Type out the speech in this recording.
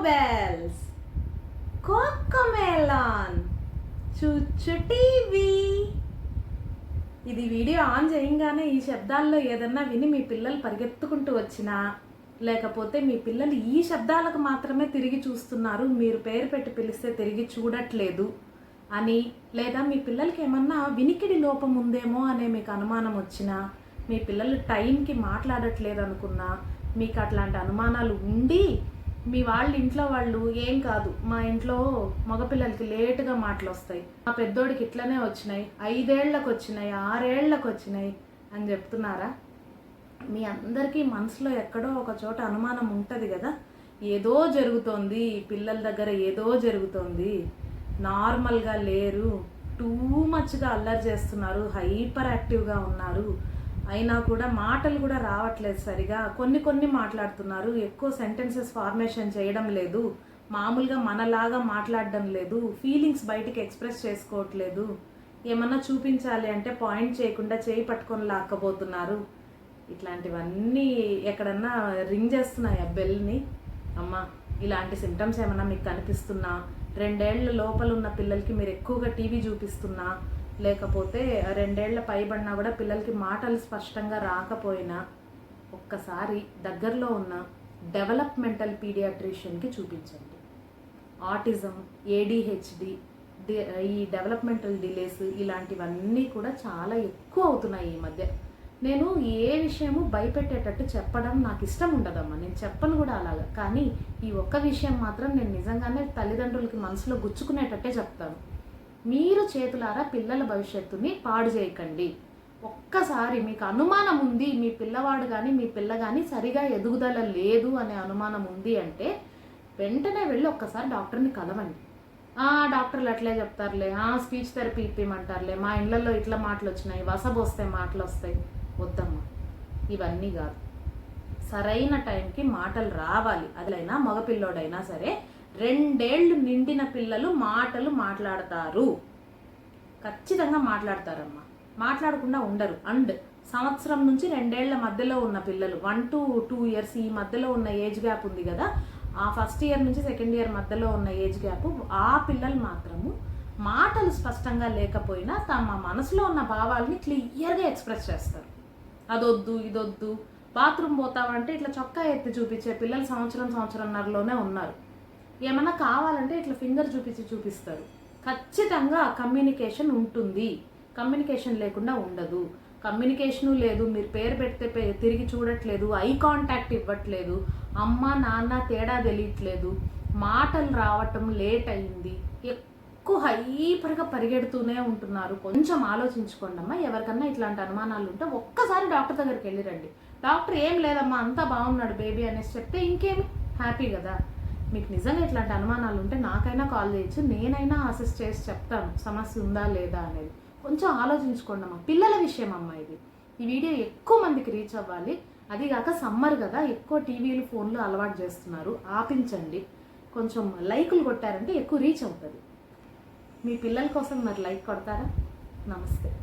bells, Cocomelon ChuChu TV ఇది video on చేయంగానే ఈ శబ్దాల్లో ఏదన్నా విని మీ పిల్లలు పరిగెత్తుకుంటూ వచ్చినా లేకపోతే మీ పిల్లలు ఈ శబ్దాలకు మాత్రమే తిరిగి చూస్తున్నారు మీరు పేరు పెట్టి పిలిస్తే తిరిగి చూడట్లేదు అని లేదా మీ పిల్లలకి ఏమన్నా వినికిడి లోపం ఉందేమో అనే మీకు అనుమానం వచ్చినా మీ పిల్లలు టైంకి మాట్లాడట్లేదు అనుకున్నా మీకు అట్లాంటి అనుమానాలు ఉండి మీ వాళ్ళ ఇంట్లో వాళ్ళు ఏం కాదు. మా ఇంట్లో మగపిల్లలకి లేటుగా మాటలు వస్తాయి మా పెద్దోడికి ఇట్లనే వచ్చినాయి. ఐదేళ్ళకు వచ్చినాయి ఆరేళ్ళకు వచ్చినాయి అని చెప్తున్నారా? మీ అందరికీ మనసులో ఎక్కడో ఒక చోట అనుమానం ఉంటుంది కదా. ఏదో జరుగుతోంది పిల్లల దగ్గర ఏదో జరుగుతోంది. నార్మల్గా లేరు టూ మచ్గా అల్లరి చేస్తున్నారు హైపర్ యాక్టివ్గా ఉన్నారు. అయినా కూడా మాటలు కూడా రావట్లేదు సరిగా. కొన్ని కొన్ని మాట్లాడుతున్నారు. ఎక్కువ సెంటెన్సెస్ ఫార్మేషన్ చేయడం లేదు. మామూలుగా మనలాగా మాట్లాడడం లేదు. ఫీలింగ్స్ బయటికి ఎక్స్ప్రెస్ చేసుకోవట్లేదు. ఏమన్నా చూపించాలి అంటే పాయింట్ చేయకుండా చేయి పట్టుకొని లాక్కపోతున్నారు ఇట్లాంటివన్నీ ఎక్కడన్నా రింగ్ చేస్తున్నాయి ఆ బెల్ని అమ్మ ఇలాంటి సిమ్టమ్స్ ఏమైనా మీకు కనిపిస్తున్నా? రెండేళ్ళ లోపల ఉన్న పిల్లలకి మీరు ఎక్కువగా టీవీ చూపిస్తున్నా? లేకపోతే రెండేళ్ళ పైబడినా కూడా పిల్లలకి మాటలు స్పష్టంగా రాకపోయినా ఒక్కసారి దగ్గరలో ఉన్న డెవలప్మెంటల్ పీడియాట్రిషియన్కి చూపించండి. ఆటిజం ఏడిహెచ్డి ఈ డెవలప్మెంటల్ డిలేస్ ఇలాంటివన్నీ కూడా చాలా ఎక్కువ అవుతున్నాయి ఈ మధ్య. నేను ఏ విషయము భయపెట్టేటట్టు చెప్పడం నాకు ఇష్టం ఉండదమ్మా. నేను చెప్పను కూడా అలాగా. కానీ ఈ ఒక్క విషయం మాత్రం నేను నిజంగానే తల్లిదండ్రులకి మనసులో గుచ్చుకునేటట్టే చెప్తాను. మీరు చేతులారా పిల్లల భవిష్యత్తుని పాడు చేయకండి. ఒక్కసారి మీకు అనుమానం ఉంది మీ పిల్లవాడు కానీ మీ పిల్ల కానీ సరిగా ఎదుగుదల లేదు అనే అనుమానం ఉంది అంటే వెంటనే వెళ్ళి ఒక్కసారి డాక్టర్ని కలవండి. ఆ డాక్టర్లు అట్లే చెప్తారులే ఆ స్పీచ్ థెరపీ ఇప్పిమంటారులే మా ఇళ్ళల్లో ఇట్లా మాటలు వచ్చినాయి వసబోస్తాయి మాటలు వస్తాయి. వద్దమ్మా ఇవన్నీ కాదు. సరైన టైంకి మాటలు రావాలి. అదిలైనా మగపిల్లోడైనా సరే రెండేళ్ళు నిండిన పిల్లలు మాటలు మాట్లాడతారు. ఖచ్చితంగా మాట్లాడతారమ్మా. మాట్లాడకుండా ఉండరు. అండ్ సంవత్సరం నుంచి రెండేళ్ళ మధ్యలో ఉన్న పిల్లలు వన్ టు టూ ఇయర్స్ ఈ మధ్యలో ఉన్న ఏజ్ గ్యాప్ ఉంది కదా ఆ ఫస్ట్ ఇయర్ నుంచి సెకండ్ ఇయర్ మధ్యలో ఉన్న ఏజ్ గ్యాప్ ఆ పిల్లలు మాత్రము మాటలు స్పష్టంగా లేకపోయినా తమ మనసులో ఉన్న భావాల్ని క్లియర్గా ఎక్స్ప్రెస్ చేస్తారు. అదొద్దు ఇదొద్దు బాత్రూమ్ పోతామంటే ఇట్లా చొక్కా ఎత్తి చూపించే పిల్లలు సంవత్సరం సంవత్సరంన్నరలోనే ఉన్నారు. ఏమన్నా కావాలంటే ఇట్లా ఫింగర్ చూపించి చూపిస్తారు. ఖచ్చితంగా కమ్యూనికేషన్ ఉంటుంది. కమ్యూనికేషన్ లేకుండా ఉండదు. కమ్యూనికేషను లేదు మీరు పేరు పెడితే పే- తిరిగి చూడట్లేదు ఐ కాంటాక్ట్ ఇవ్వట్లేదు అమ్మ నాన్న తేడా తెలియట్లేదు మాటలు రావటం లేట్ అయింది. ఎక్కువ హైపర్గా పరిగెడుతూనే ఉంటున్నారు. కొంచెం ఆలోచించుకోండి అమ్మా ఎవరికన్నా ఇట్లాంటి అనుమానాలు ఉంటే ఒక్కసారి డాక్టర్ దగ్గరికి వెళ్ళిరండి డాక్టర్ ఏం లేదమ్మా అంతా బాగున్నాడు బేబీ అనేసి చెప్తే ఇంకేమి? హ్యాపీ కదా. మీకు నిజంగా ఇట్లాంటి అనుమానాలు ఉంటే నాకైనా కాల్ చేయొచ్చు నేనైనా అసిస్ట్ చేసి చెప్తాను. సమస్య ఉందా లేదా అనేది. కొంచెం ఆలోచించుకోండి అమ్మ. పిల్లల విషయం అమ్మా ఇది. ఈ వీడియో ఎక్కువ మందికి రీచ్ అవ్వాలి. అది కాక సమ్మర్ కదా ఎక్కువ టీవీలు ఫోన్లు అలవాటు చేస్తున్నారు. ఆపించండి. కొంచెం లైకులు కొట్టారంటే ఎక్కువ రీచ్ అవుతుంది. మీ పిల్లల కోసం మరి లైక్ కొడతారా? నమస్తే.